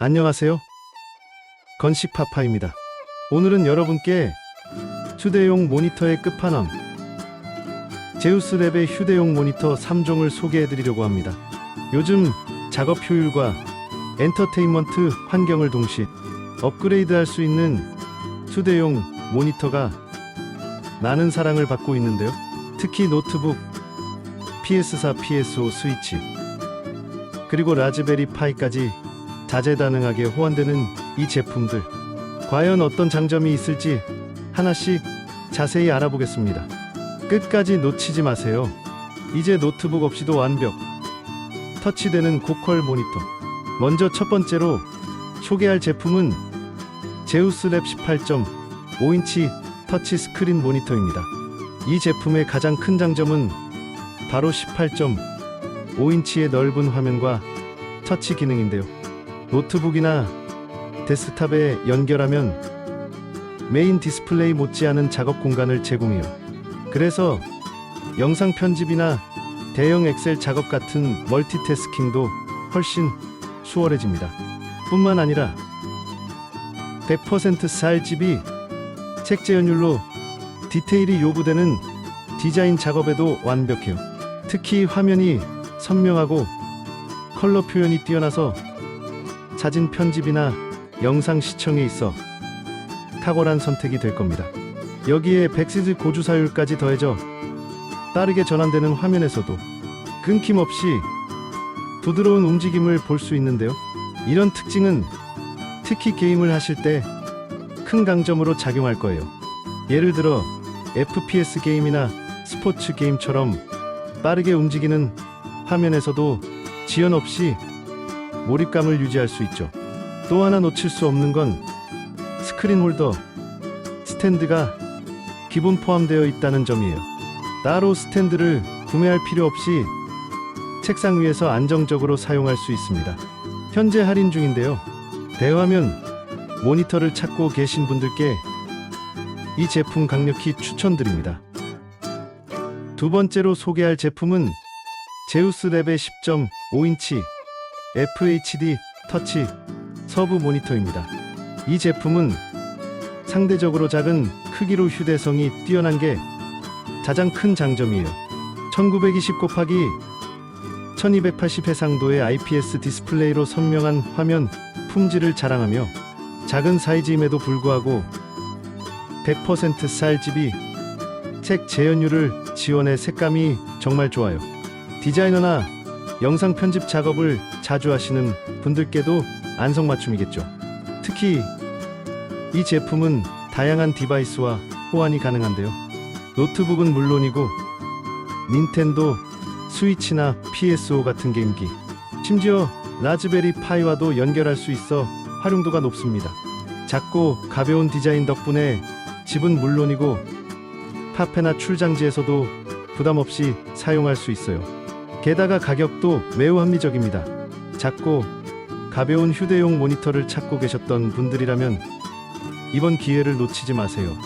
안녕하세요. 건식 파파입니다. 오늘은 여러분께 휴대용 모니터의 끝판왕 제우스 랩의 휴대용 모니터 3종을 소개해 드리려고 합니다. 요즘 작업 효율과 엔터테인먼트 환경을 동시에 업그레이드 할 수 있는 휴대용 모니터가 많은 사랑을 받고 있는데요. 특히 노트북, PS4, PS5 스위치, 그리고 라즈베리 파이까지 다재다능하게 호환되는 이 제품들. 과연 어떤 장점이 있을지 하나씩 자세히 알아보겠습니다. 끝까지 놓치지 마세요. 이제 노트북 없이도 완벽. 터치되는 고퀄 모니터. 먼저 첫 번째로 소개할 제품은 제우스랩 18.5인치 터치 스크린 모니터입니다. 이 제품의 가장 큰 장점은 바로 18.5인치의 넓은 화면과 터치 기능인데요. 노트북이나 데스크탑에 연결하면 메인 디스플레이 못지않은 작업 공간을 제공해요. 그래서 영상 편집이나 대형 엑셀 작업 같은 멀티태스킹도 훨씬 수월해집니다. 뿐만 아니라 100% 쌀집이 색재현율로 디테일이 요구되는 디자인 작업에도 완벽해요. 특히 화면이 선명하고 컬러 표현이 뛰어나서 사진 편집이나 영상 시청에 있어 탁월한 선택이 될 겁니다. 여기에 백시즈 고주사율까지 더해져 빠르게 전환되는 화면에서도 끊김없이 부드러운 움직임을 볼 수 있는데요. 이런 특징은 특히 게임을 하실 때 큰 강점으로 작용할 거예요. 예를 들어 FPS 게임이나 스포츠 게임처럼 빠르게 움직이는 화면에서도 지연 없이 몰입감을 유지할 수 있죠. 또 하나 놓칠 수 없는 건 스크린 홀더 스탠드가 기본 포함되어 있다는 점이에요. 따로 스탠드를 구매할 필요 없이 책상 위에서 안정적으로 사용할 수 있습니다. 현재 할인 중인데요. 대화면 모니터를 찾고 계신 분들께 이 제품 강력히 추천드립니다. 두 번째로 소개할 제품은 제우스 랩의 10.5인치 FHD 터치 서브 모니터입니다. 이 제품은 상대적으로 작은 크기로 휴대성이 뛰어난 게 가장 큰 장점이에요. 1920 곱하기 1280 해상도의 IPS 디스플레이로 선명한 화면 품질을 자랑하며 작은 사이즈임에도 불구하고 100% 쌀집이 책 재현율을 지원해 색감이 정말 좋아요. 디자이너나 영상 편집 작업을 자주 하시는 분들께도 안성맞춤이겠죠. 특히 이 제품은 다양한 디바이스와 호환이 가능한데요. 노트북은 물론이고 닌텐도, 스위치나 PS5 같은 게임기, 심지어 라즈베리 파이와도 연결할 수 있어 활용도가 높습니다. 작고 가벼운 디자인 덕분에 집은 물론이고 카페나 출장지에서도 부담 없이 사용할 수 있어요. 게다가 가격도 매우 합리적입니다. 작고 가벼운 휴대용 모니터를 찾고 계셨던 분들이라면 이번 기회를 놓치지 마세요.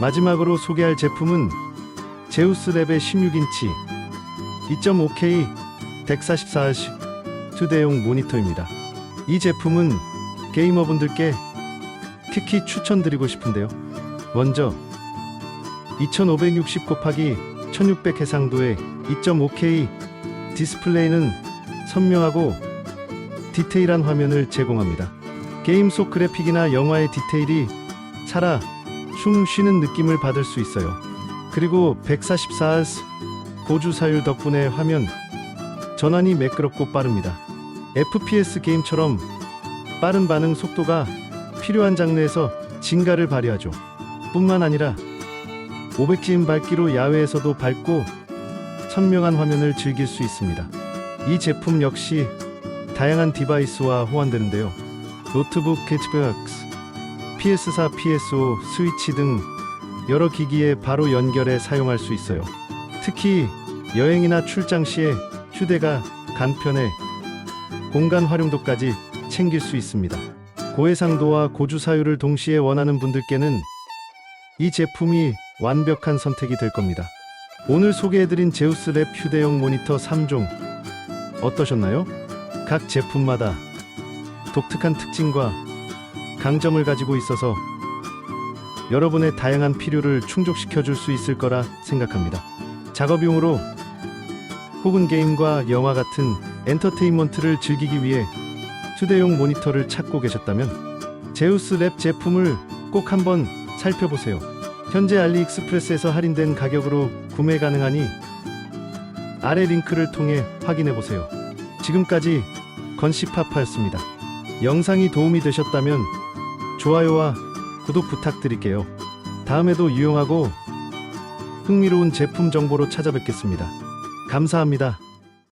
마지막으로 소개할 제품은 제우스랩의 16인치 2.5K 144Hz 휴대용 모니터입니다. 이 제품은 게이머분들께 특히 추천드리고 싶은데요. 먼저 2560 곱하기 1600 해상도의 2.5K 디스플레이는 선명하고 디테일한 화면을 제공합니다. 게임 속 그래픽이나 영화의 디테일이 살아 숨 쉬는 느낌을 받을 수 있어요. 그리고 144Hz 고주 사율 덕분에 화면 전환이 매끄럽고 빠릅니다. FPS 게임처럼 빠른 반응 속도가 필요한 장르에서 진가를 발휘하죠. 뿐만 아니라 500진 밝기로 야외에서도 밝고 선명한 화면을 즐길 수 있습니다. 이 제품 역시 다양한 디바이스와 호환되는데요. 노트북, 캐치박스, PS4, PS5, 스위치 등 여러 기기에 바로 연결해 사용할 수 있어요. 특히 여행이나 출장 시에 휴대가 간편해 공간 활용도까지 챙길 수 있습니다. 고해상도와 고주 사율을 동시에 원하는 분들께는 이 제품이 완벽한 선택이 될 겁니다. 오늘 소개해드린 제우스 랩 휴대용 모니터 3종 어떠셨나요? 각 제품마다 독특한 특징과 강점을 가지고 있어서 여러분의 다양한 필요를 충족시켜 줄 수 있을 거라 생각합니다. 작업용으로 혹은 게임과 영화 같은 엔터테인먼트를 즐기기 위해 휴대용 모니터를 찾고 계셨다면 제우스 랩 제품을 꼭 한번 살펴보세요. 현재 알리익스프레스에서 할인된 가격으로 구매 가능하니 아래 링크를 통해 확인해 보세요. 지금까지 건시파파였습니다. 영상이 도움이 되셨다면 좋아요와 구독 부탁드릴게요. 다음에도 유용하고 흥미로운 제품 정보로 찾아뵙겠습니다. 감사합니다.